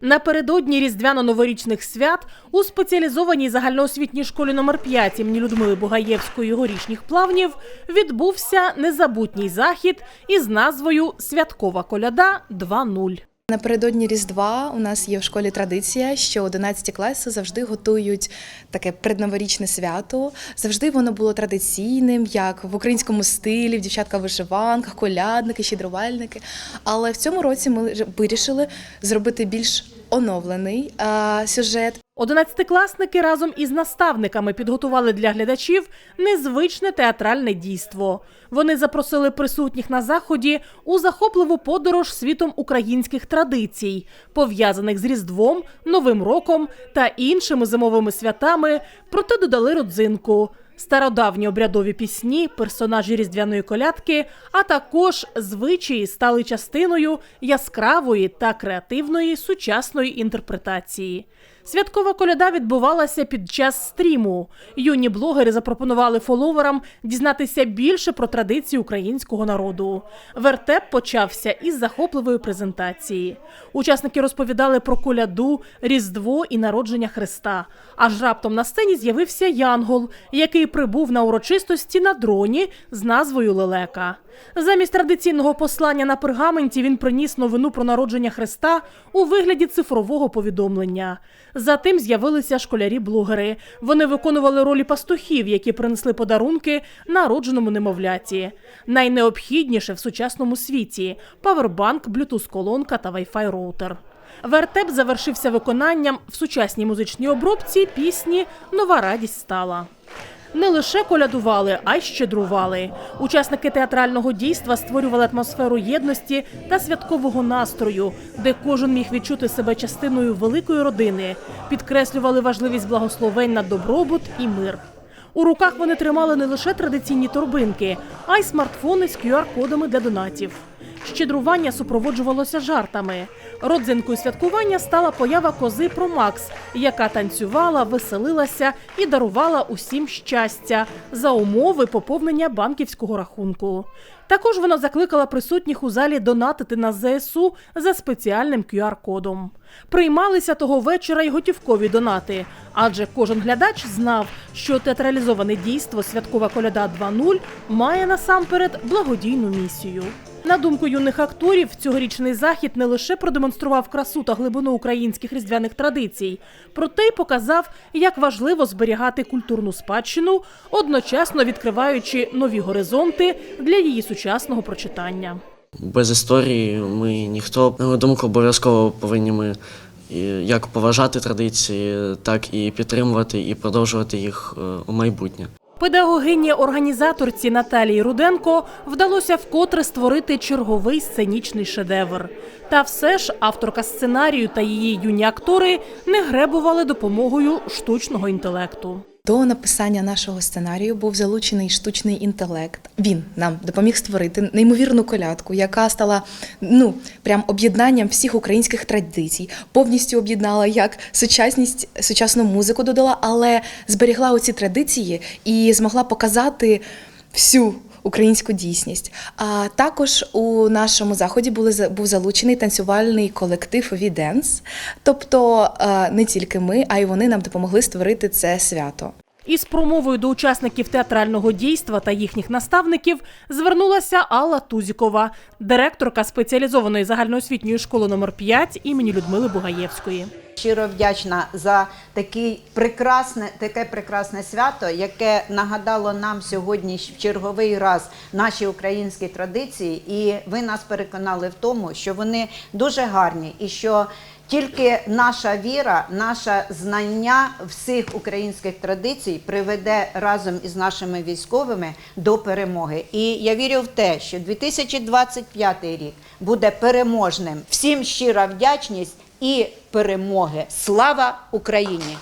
Напередодні різдвяно-новорічних свят у спеціалізованій загальноосвітній школі номер 5 імені Людмили Бугаєвської горішніх плавнів відбувся незабутній захід із назвою Святкова коляда 2.0. Напередодні Різдва у нас є в школі традиція, що 11 класи завжди готують таке предноворічне свято. Завжди воно було традиційним, як в українському стилі, в дівчатка в вишиванках, колядники, щедрувальники. Але в цьому році ми вирішили зробити більш оновлений а, сюжет. Одинадцятикласники разом із наставниками підготували для глядачів незвичне театральне дійство. Вони запросили присутніх на заході у захопливу подорож світом українських традицій, пов'язаних з Різдвом, Новим роком та іншими зимовими святами, проте додали родзинку. Стародавні обрядові пісні, персонажі різдвяної колядки, а також звичаї стали частиною яскравої та креативної сучасної інтерпретації. Святкова коляда відбувалася під час стріму. Юні блогери запропонували фоловерам дізнатися більше про традиції українського народу. Вертеп почався із захопливої презентації. Учасники розповідали про коляду, різдво і народження Христа. Аж раптом на сцені з'явився Янгол, який прибув на урочистості на дроні з назвою Лелека. Замість традиційного послання на пергаменті він приніс новину про народження Христа у вигляді цифрового повідомлення. Затим з'явилися школярі-блогери. Вони виконували ролі пастухів, які принесли подарунки народженому немовляті. Найнеобхідніше в сучасному світі павербанк, блютуз-колонка та вайфай роутер. Вертеп завершився виконанням в сучасній музичній обробці пісні Нова радість стала. Не лише колядували, а й щедрували. Учасники театрального дійства створювали атмосферу єдності та святкового настрою, де кожен міг відчути себе частиною великої родини, підкреслювали важливість благословень на добробут і мир. У руках вони тримали не лише традиційні торбинки, а й смартфони з QR-кодами для донатів. Щедрування супроводжувалося жартами. Родзинкою святкування стала поява кози про Макс, яка танцювала, веселилася і дарувала усім щастя за умови поповнення банківського рахунку. Також вона закликала присутніх у залі донатити на ЗСУ за спеціальним QR-кодом. Приймалися того вечора й готівкові донати, адже кожен глядач знав, що театралізоване дійство Святкова коляда 2.0 має насамперед благодійну місію. На думку юних акторів, цьогорічний захід не лише продемонстрував красу та глибину українських різдвяних традицій, проте й показав, як важливо зберігати культурну спадщину, одночасно відкриваючи нові горизонти для її сучасного прочитання. Без історії ми ніхто. На думку, обов'язково повинні ми як поважати традиції, так і підтримувати і продовжувати їх е, у майбутнє. Педагогині організаторці Наталії Руденко вдалося вкотре створити черговий сценічний шедевр. Та все ж авторка сценарію та її юні актори не гребували допомогою штучного інтелекту. До написання нашого сценарію був залучений штучний інтелект. Він нам допоміг створити неймовірну колядку, яка стала ну прям об'єднанням всіх українських традицій, повністю об'єднала як сучасність, сучасну музику додала, але зберігла оці традиції і змогла показати всю. Українську дійсність. А також у нашому заході були був залучений танцювальний колектив Віденс. Тобто е, не тільки ми, а й вони нам допомогли створити це свято. Із промовою до учасників театрального дійства та їхніх наставників звернулася Алла Тузікова, директорка спеціалізованої загальноосвітньої школи номер 5 імені Людмили Бугаєвської. Щиро вдячна за такий прекрасне, таке прекрасне свято, яке нагадало нам сьогодні в черговий раз наші українські традиції, і ви нас переконали в тому, що вони дуже гарні і що тільки наша віра, наше знання всіх українських традицій приведе разом із нашими військовими до перемоги. І я вірю в те, що 2025 рік буде переможним. Всім щира вдячність і перемоги. Слава Україні!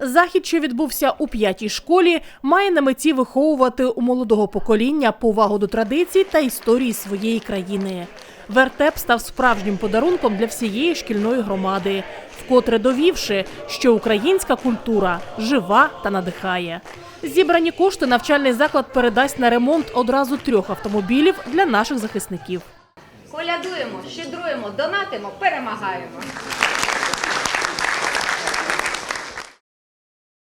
Захід, що відбувся у п'ятій школі, має на меті виховувати у молодого покоління повагу до традицій та історії своєї країни. Вертеп став справжнім подарунком для всієї шкільної громади, вкотре довівши, що українська культура жива та надихає. Зібрані кошти навчальний заклад передасть на ремонт одразу трьох автомобілів для наших захисників. Колядуємо, щедруємо, донатимо, перемагаємо.